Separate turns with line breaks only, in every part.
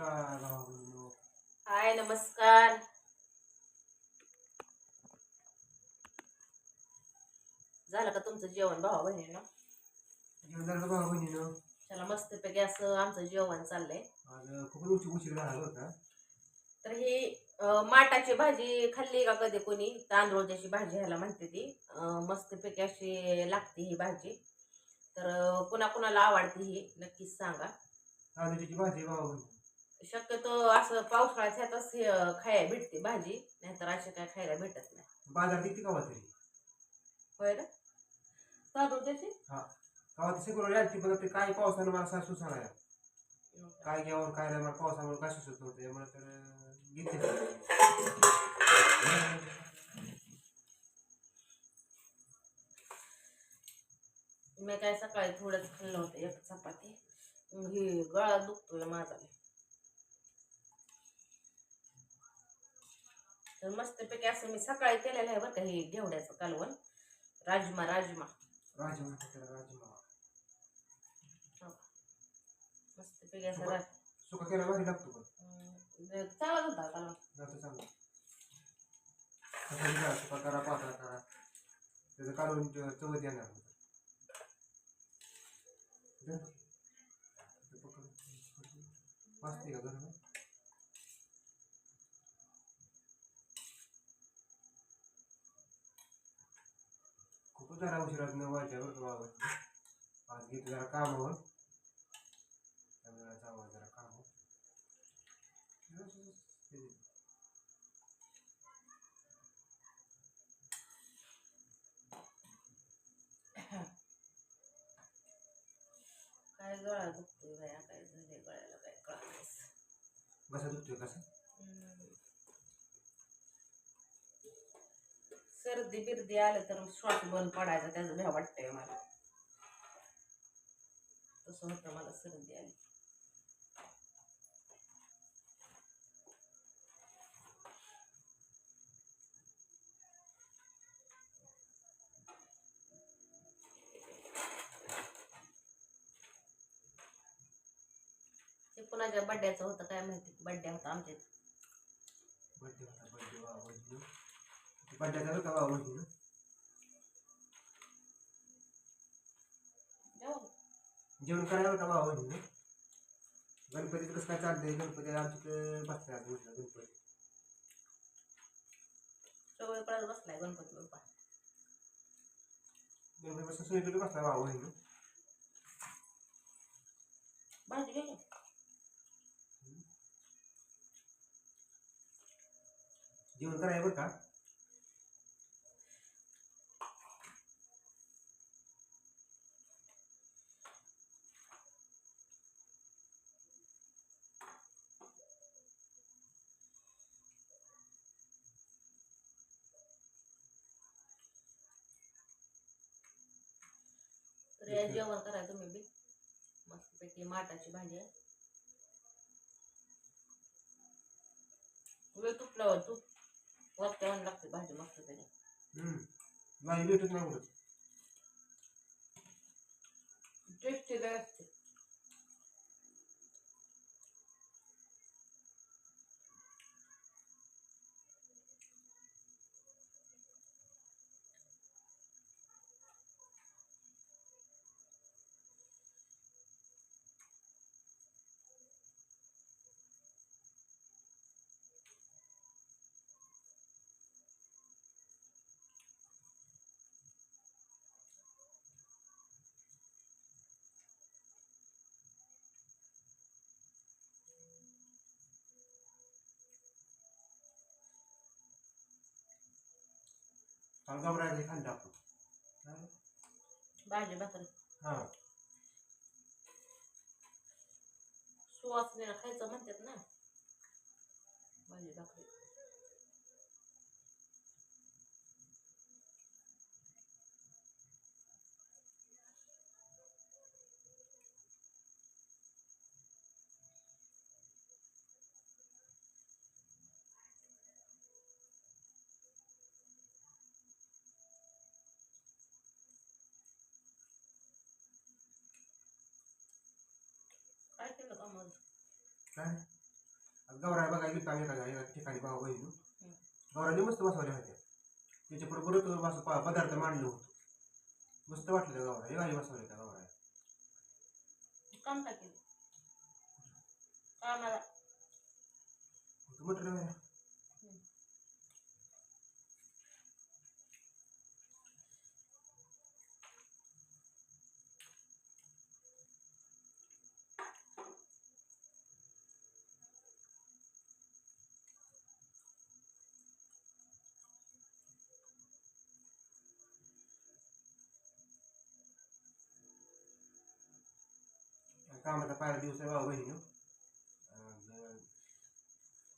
नमस्कार.
हाय नमस्कार. झालं का तुमचं जेवण भावा बहिणीनं?
जेवण झालं का भावा बहिणीनो.
चला मस्तपैकी असं आमचं जेवण चाललंय.
आज खूप उशीर उशीर झाला होता.
तर ही अं, माटाची भाजी खाल्ली का कधी कोणी? तांदूळची भाजी ह्याला म्हणते ती. अं, मस्तपैकी अशी लागते ही भाजी. तर अं, कुणा कुणाला आवडते ही नक्कीच सांगा.
तांदूळची भाजी भावा बहिणी.
शक्यतो असं पावसाळ्यात ह्यातच हे, खायला भेटते भाजी नाहीतर अशी काय खायला भेटत नाही.
बाजार किती गावात तरी?
होय ना? तांदूळची
गावात सगळं आणखी पण ते काय पावसानं मला सासू सांगायला. काय घ्यावं काय नाही मला पावसामुळे काय सुचत नव्हतं त्यामुळे तर अं, घेतले.
मी काय सकाळी थोडंच खाल्लं होतं एक चपाती. हे गळा दुखतोय माझा. तर मस्तपैकी असं मी सकाळी केलेलं आहे बरं का हे घेवड्याचं कालवण. राजमा राजमा.
राजमा राजमा.
मस्तपैकी असं रा-
सुका केला भारी लागतो पण.
अं, चालत होता कालवण.
जातं चांगलं. कसा करा सुका करा पातळा करा. त्याचं काढून चवत येणार नाही. दे. ते पकड. वाजते का गरम? जरा उशिरात न वाजल्या बरं आज घेतो जरा कामावर. त्यामुळे जावं जरा कामावर.
काय गळा दुखतोय बाया काय झाले गळ्याला काय कळालंच.
कसा दुखतोय कसा?
सर्दी बिर्दी आलं तर श्वास बंद पडायचा त्याचं भ्या वाटतंय मला. तसं होतं मला सर्दी आली. ते कुणाच्या बड्ड्याचं होतं काय माहिती? बड्डे होता आमच्या इथं.
बड्डे होता बड्डे वा बड्डे बड्डे झालं का वा बड्डे
जेवण.
जेवण करायला का वा बड्डे गणपतीचं कसं काय चाललंय गणपती आमच्याकडे बसल्या आज म्हटलं गणपती
सगळे पळत बसलाय गणपती बाप्पा
गणपती बसल्या सोयीकडे बसला वा बहिणी
भाजी घे
जेवण करायला बरं का
तर या जेवण करा तुम्ही बी मस्तपैकी माटाची भाजी आहे. वेळ तुपल्यावर तूप वरत्यावर लागते भाजी मस्तपैकी.
हम्म. भाजी भेटत नाही
टेस्टी असते.
काल गमरायचं खाली टाकतो
भाजी भाकरी.
हा.
सुवासनीला खायचं म्हणतात ना. भाजी भाकरी. काय? केलं का मग
काय गौरा बघायला गेलो आम्ही एका ठिकाणी बहिणी
हम्म.
गौराने मस्त बसवल्या होत्या. त्याच्या पुढे बरं असं प- पदार्थ मांडलं होतं. मस्त वाटलं त्या गौरा हे भारी बसवल्या त्या गौरा
काम टाकेल कामाला.
मटर कामाचा पहिला दिवस आहे भाऊ बहिणी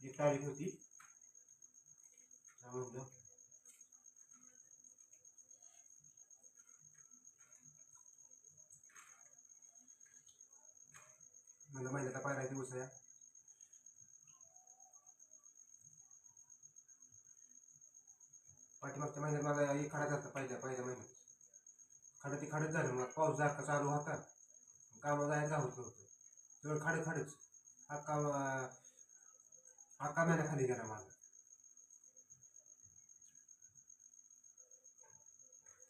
एक तारीख होती. म्हणलं मला महिन्याचा पहिला दिवस आहे. पाठीमागच्या महिन्यात माझा एक खडा झाला पहिल्या पहिल्या महिन्यात. खडं ते खडत झालं. मग पाऊस जास्त चालू होता. कामं जायला होत नव्हतं सगळं खाडं खाडच अख्खा अं, अख्खा महिना खाली गेला माझा.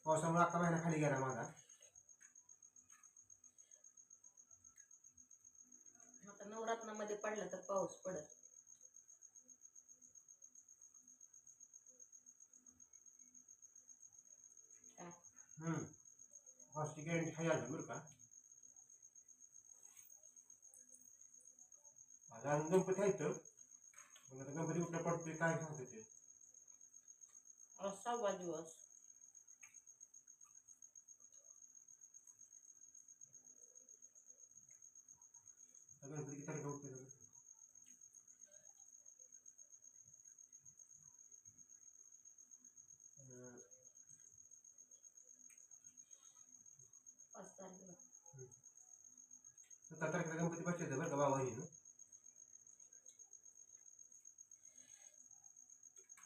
पावसामुळे अख्खा महिना खाली गेला माझा.
आता नवरात्रामध्ये पडला तर पाऊस पडत
हम्म. पावसाची गॅरंटी खाली आली बरं का? अजून गणपती आहे तर मग आता गणपती कुठला पडतोय काय सांगतो ते?
सहावा दिवस.
आता गणपती किती तारखेला उठतोय? अं,
पाच तारखेला.
सतरा तारखेला गणपती बसले का बाबा बहिणीनं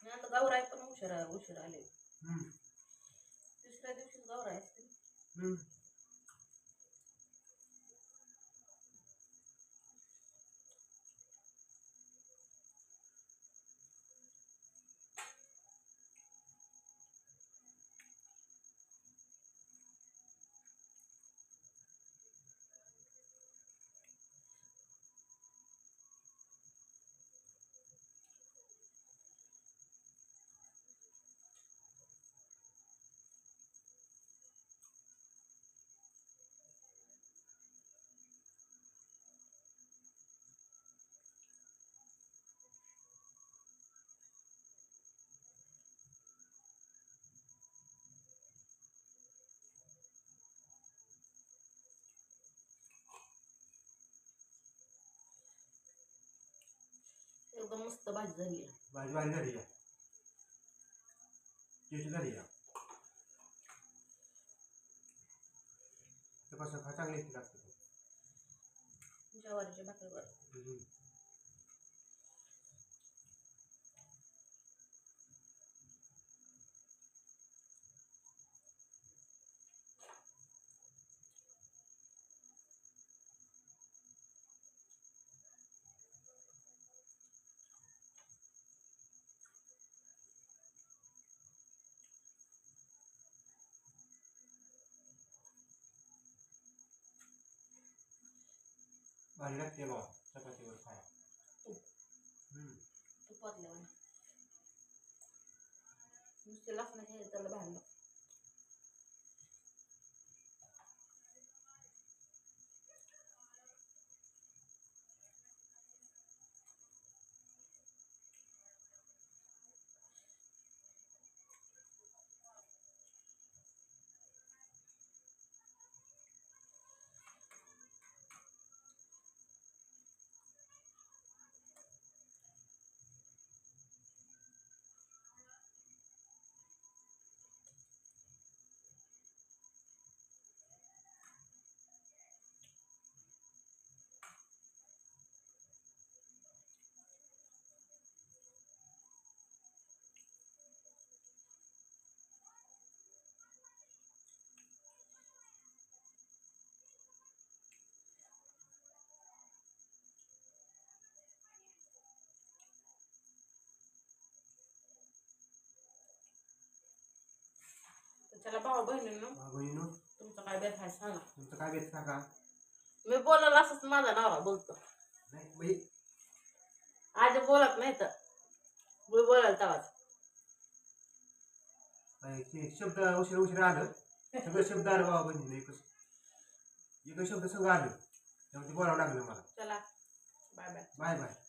आणि आता गौराई पण उशिरा उशीर आले.
हम्म.
तिसऱ्या दिवशी गौराई असते. मस्त भाजी झाली.
भाजी भारी झाली आहे. टेस्ट झाली आहे. तपासून चांगली लागते.
ज्वारीच्या भाकरीवर.
हम्म. भारी लागते बा चपातीवर खाया हम्म.
तुपातल्या नुसते लसणाचे हे त्याला भाऊ बहिणींनो
बहिणीनो.
तुमचं काय बेत आहे सांगा.
तुमचं काय बेत सांगा.
मी बोलायला असंच माझा नवरा बोलतो.
नाही बाई.
आधी बोलत नाही तर. मी बोलायला तेव्हाच.
बाई, ते शब्द उशीर उशीर आलं. सगळं शब्द आलं बाबा बहिणीने एकच. एकच शब्द सगळं आलं. त्यामुळे ते बोलावं लागलं मला.
चला. Bye bye.
Bye bye.